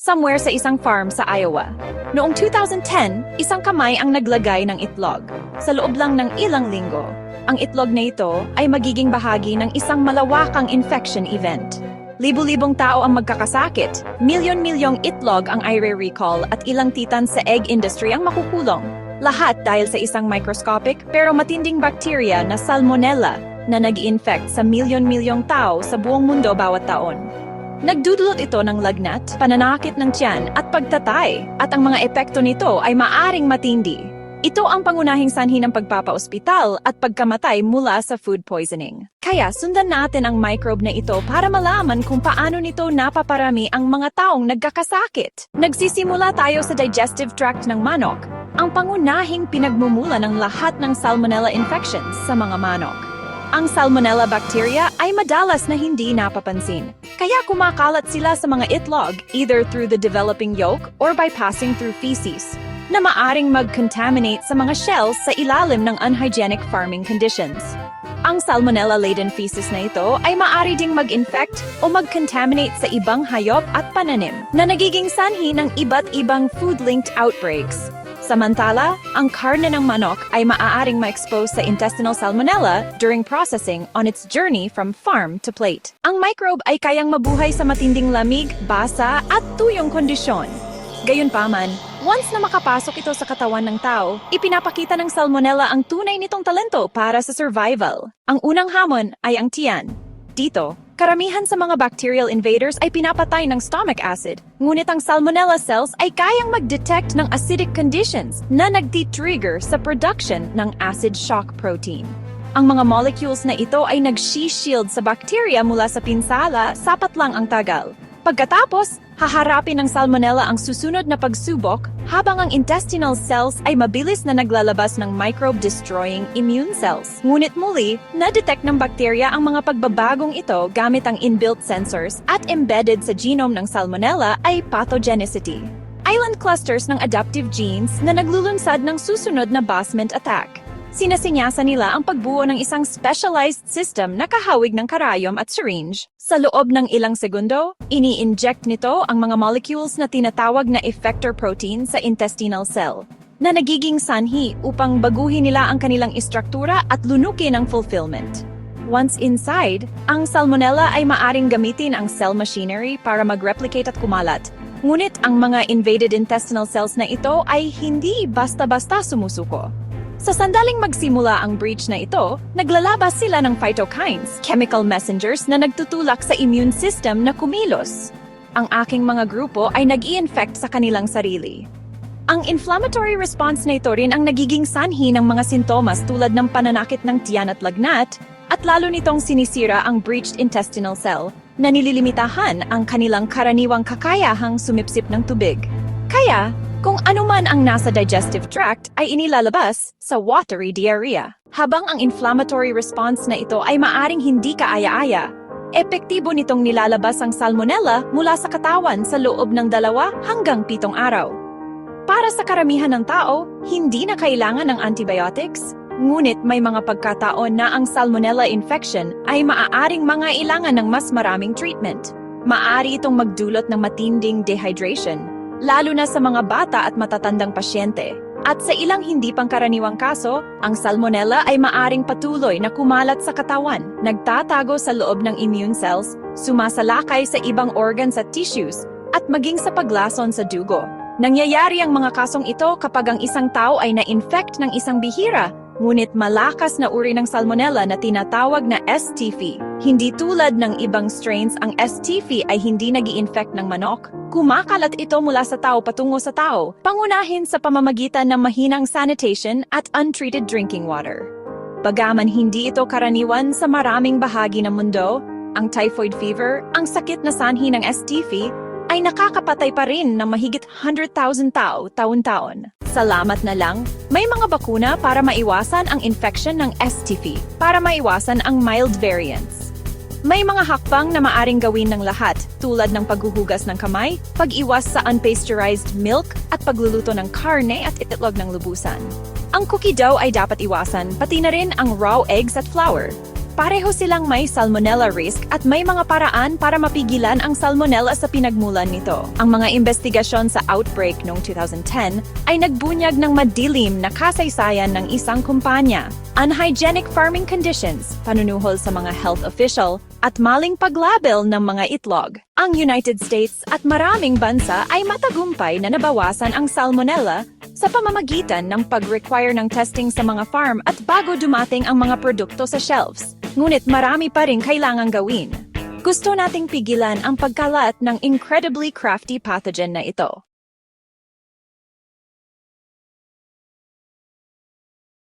somewhere sa isang farm sa Iowa. Noong 2010, isang kamay ang naglagay ng itlog. Sa loob lang ng ilang linggo, ang itlog na ito ay magiging bahagi ng isang malawakang infection event. Libu-libong tao ang magkakasakit, milyon-milyong itlog ang i-recall at ilang titan sa egg industry ang makukulong. Lahat dahil sa isang microscopic pero matinding bacteria na salmonella na nag-infect sa milyon-milyong tao sa buong mundo bawat taon. Nagdudulot ito ng lagnat, pananakit ng tiyan at pagtatay at ang mga epekto nito ay maaring matindi. Ito ang pangunahing sanhi ng pagpapaospital at pagkamatay mula sa food poisoning. Kaya sundan natin ang microbe na ito para malaman kung paano nito napaparami ang mga taong nagkakasakit. Nagsisimula tayo sa digestive tract ng manok, ang pangunahing pinagmumula ng lahat ng salmonella infections sa mga manok. Ang salmonella bacteria ay madalas na hindi napapansin. Kaya kumakalat sila sa mga itlog either through the developing yolk or by passing through feces na maaring mag-contaminate sa mga shells sa ilalim ng unhygienic farming conditions. Ang salmonella-laden feces na ito ay maaari ding mag-infect o mag-contaminate sa ibang hayop at pananim na nagiging sanhi ng iba't ibang food-linked outbreaks. Samantala, ang karne ng manok ay maaaring ma-expose sa intestinal salmonella during processing on its journey from farm to plate. Ang microbe ay kayang mabuhay sa matinding lamig, basa at tuyong kondisyon. Gayunpaman, once na makapasok ito sa katawan ng tao, ipinapakita ng salmonella ang tunay nitong talento para sa survival. Ang unang hamon ay ang tiyan. Dito, karamihan sa mga bacterial invaders ay pinapatay ng stomach acid, ngunit ang salmonella cells ay kayang mag-detect ng acidic conditions na nagti-trigger sa production ng acid shock protein. Ang mga molecules na ito ay nag-shield sa bacteria mula sa pinsala, sapat lang ang tagal. Pagkatapos, haharapin ng salmonella ang susunod na pagsubok habang ang intestinal cells ay mabilis na naglalabas ng microbe-destroying immune cells. Ngunit muli, na-detect ng bakterya ang mga pagbabagong ito gamit ang inbuilt sensors at embedded sa genome ng salmonella ay pathogenicity. Island clusters ng adaptive genes na naglulunsad ng susunod na basement attack. Sinasinyasa nila ang pagbuo ng isang specialized system na kahawig ng karayom at syringe. Sa loob ng ilang segundo, ini-inject nito ang mga molecules na tinatawag na effector protein sa intestinal cell na nagiging sanhi upang baguhin nila ang kanilang istruktura at lunukin ang fulfillment. Once inside, ang salmonella ay maaring gamitin ang cell machinery para mag-replicate at kumalat. Ngunit ang mga invaded intestinal cells na ito ay hindi basta-basta sumusuko. Sa sandaling magsimula ang breach na ito, naglalabas sila ng phytokines, chemical messengers na nagtutulak sa immune system na kumilos. Ang aking mga grupo ay nag infect sa kanilang sarili. Ang inflammatory response na ito rin ang nagiging sanhi ng mga sintomas tulad ng pananakit ng tiyan at lagnat, at lalo nitong sinisira ang breached intestinal cell na nililimitahan ang kanilang karaniwang kakayahang sumipsip ng tubig. Kaya, kung anuman ang nasa digestive tract ay inilalabas sa watery diarrhea. Habang ang inflammatory response na ito ay maaring hindi kaaya-aya, epektibo nitong nilalabas ang salmonella mula sa katawan sa loob ng dalawa hanggang pitong araw. Para sa karamihan ng tao, hindi na kailangan ng antibiotics, ngunit may mga pagkataon na ang salmonella infection ay maaaring mangailangan ng mas maraming treatment. Maari itong magdulot ng matinding dehydration, lalo na sa mga bata at matatandang pasyente. At sa ilang hindi pangkaraniwang kaso, ang salmonella ay maaring patuloy na kumalat sa katawan, nagtatago sa loob ng immune cells, sumasalakay sa ibang organs at tissues, at maging sa paglason sa dugo. Nangyayari ang mga kasong ito kapag ang isang tao ay na-infect ng isang bihira, ngunit malakas na uri ng salmonella na tinatawag na STF. Hindi tulad ng ibang strains, ang STF ay hindi nag infect ng manok. Kumakalat ito mula sa tao patungo sa tao, pangunahin sa pamamagitan ng mahinang sanitation at untreated drinking water. Bagaman hindi ito karaniwan sa maraming bahagi ng mundo, ang typhoid fever, ang sakit na sanhi ng STF, ay nakakapatay pa rin ng mahigit 100,000 tao taon-taon. Salamat na lang, may mga bakuna para maiwasan ang infection ng STF, para maiwasan ang mild variants. May mga hakbang na maaring gawin ng lahat tulad ng paghuhugas ng kamay, pag-iwas sa unpasteurized milk at pagluluto ng karne at itlog ng lubusan. Ang cookie dough ay dapat iwasan, pati na rin ang raw eggs at flour. Pareho silang may salmonella risk at may mga paraan para mapigilan ang salmonella sa pinagmulan nito. Ang mga investigasyon sa outbreak noong 2010 ay nagbunyag ng madilim na kasaysayan ng isang kumpanya. Unhygienic farming conditions, panunuhol sa mga health official, at maling paglabel ng mga itlog. Ang United States at maraming bansa ay matagumpay na nabawasan ang salmonella sa pamamagitan ng pag-require ng testing sa mga farm at bago dumating ang mga produkto sa shelves. Ngunit marami pa rin kailangang gawin. Gusto nating pigilan ang pagkalat ng incredibly crafty pathogen na ito.